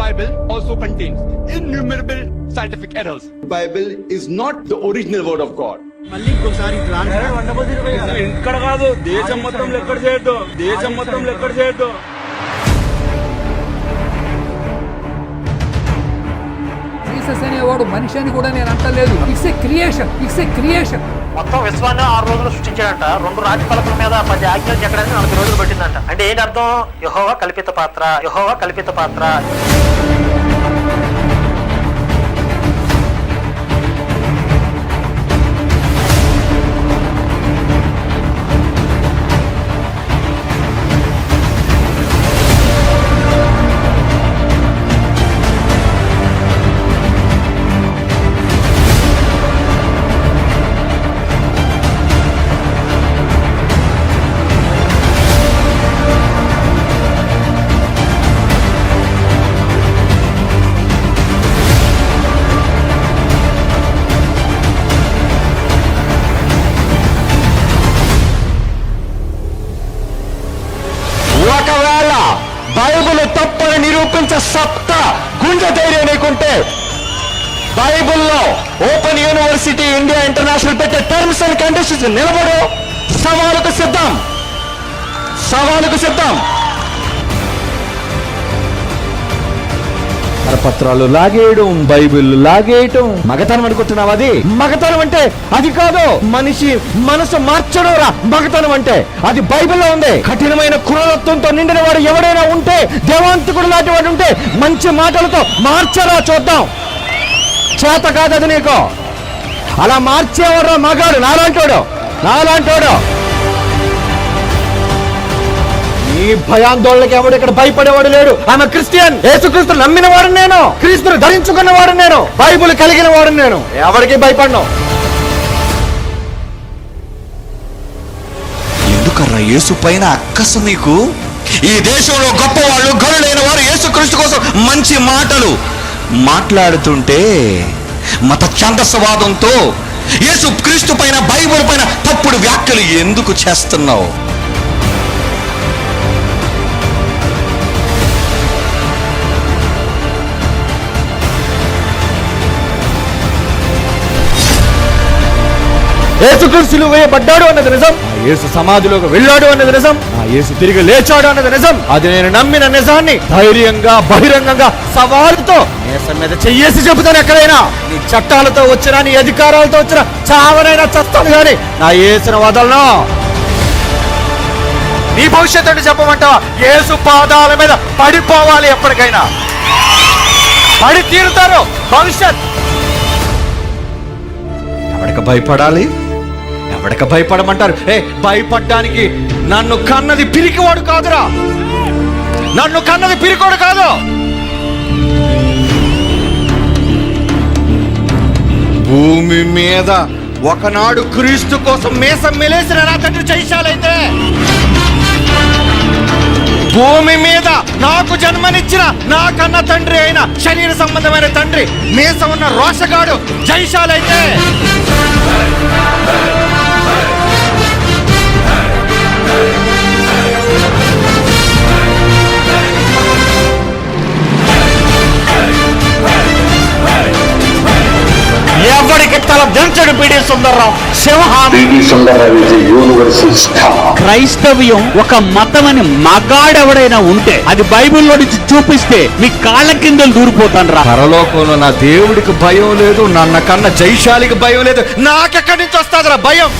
Bible also contains innumerable scientific errors. Bible is not the original word of God. మళ్ళీ ఇంకోసారి. ఇక్కడ కాదు. దేశం మొత్తం ఎక్కడ చేయొద్దు. దేశం మొత్తం ఎక్కడ చేయొద్దు. జీసస్ అనేవాడు మనిషి అని కూడా నేను అంటలేదు. It's a creation it's a creation మొత్తం విశ్వాన్ని ఆరు రోజులు సృష్టించాడంట. రెండు రాజపలకల మీద పది ఆజ్ఞలు చెక్కడానికి నలభై రోజులు పట్టిందంట. అంటే ఏంటి అర్థం? యహోవా కల్పిత పాత్ర యహోవా కల్పిత పాత్ర. తప్పని నిరూపించే సత్తా గుండె ధైర్యం నీకుంటే బైబుల్లో ఓపెన్ యూనివర్సిటీ ఇండియా ఇంటర్నేషనల్ పెట్టే టర్మ్స్ అండ్ కండిషన్స్ నిలబడు. సవాలుకు సిద్ధం. సవాలుకు సిద్ధం. పత్రాలు లాగేయడం బైబిల్ లాగేయటం. మగతనం అనుకుంటున్నావు అది? మగతనం అంటే అది కాదు. మనిషి మనసు మార్చడం రా. మగతనం అంటే అది బైబిల్లో ఉంది. కఠినమైన క్రూరత్వంతో నిండిన వాడు ఎవడైనా ఉంటే దేవాంతకుడు లాంటి వాడు ఉంటే మంచి మాటలతో మార్చరా చూద్దాం. చేత కాదు అది నీకు. అలా మార్చేవాడు మగాడు. నాలాంటోడు. నాలాంటోడు. ఈ భయాందోళనకి ఎవడు ఇక్కడ భయపడేవాడు లేడు? ఆమె క్రిస్టియన్. యేసుక్రీస్తు నమ్మిన వాడు నేను. క్రీస్తును ధరించుకున్న వాడు నేను. బైబుల్ కలిగిన వాడు నేను. ఎవరికి భయపడను? ఎందుకర్రా యేసు పైన అక్కసు నీకు? ఈ దేశంలో గొప్ప వాళ్ళు గరుడైన వారు యేసుక్రీస్తు కోసం మంచి మాటలు మాట్లాడుతుంటే మత ఛందస్వాదంతో యేసు క్రీస్తు పైన బైబుల్ పైన తప్పుడు వ్యాఖ్యలు ఎందుకు చేస్తున్నావు? యేసుక్రీస్తులు వేయబడ్డాడు అన్నది నిజం. ఆ యేసు సమాధిలోకి వెళ్ళాడు అన్నది నిజం. ఆ యేసు తిరిగి లేచాడు అన్నది నిజం. అది నేను నమ్మిన నిజాన్ని ధైర్యంగా బహిరంగంగా సవాలుతో నేసం మీద చెయ్యేసి చెబుతాను ఎక్కడైనా. నీ చట్టాలతో వచ్చినా నీ అధికారాలతో వచ్చిన చావనైనా చస్తాను కానీ నా యేసును వదలను. నీ భవిష్యత్తు చెప్పమంటావా? యేసు పాదాల మీద పడిపోవాలి ఎప్పటికైనా. పడి తీరుతారు భవిష్యత్. ఎవడికి భయపడాలి? ఎవడికి భయపడమంటారు? ఏ భయపడ్డానికి నన్ను కన్నది పిరికివాడు కాదురా. నన్ను కన్నది పిరికోడు కాదు. భూమి మీద ఒకనాడు క్రీస్తు కోసం మేసం మెలేసిన నా తండ్రి చైశాలైతే భూమి మీద నాకు జన్మనిచ్చిన నా కన్న తండ్రి అయిన శరీర సంబంధమైన తండ్రి మీసం ఉన్న రోషగాడు జైశాలైతే దంచడు పీడి సుందర్రావు సింహం క్రైస్తవ్యం ఒక మతం అని మగాడెవడైనా ఉంటే అది బైబిల్లో నుంచి చూపిస్తే మీ కాళ్ళ కింద దూరిపోతాను రా పరలోకంలో నా దేవుడికి భయం లేదు నన్న కన్న జైశాలికి భయం లేదు. నాకెక్కడి నుంచి వస్తుందిరా భయం?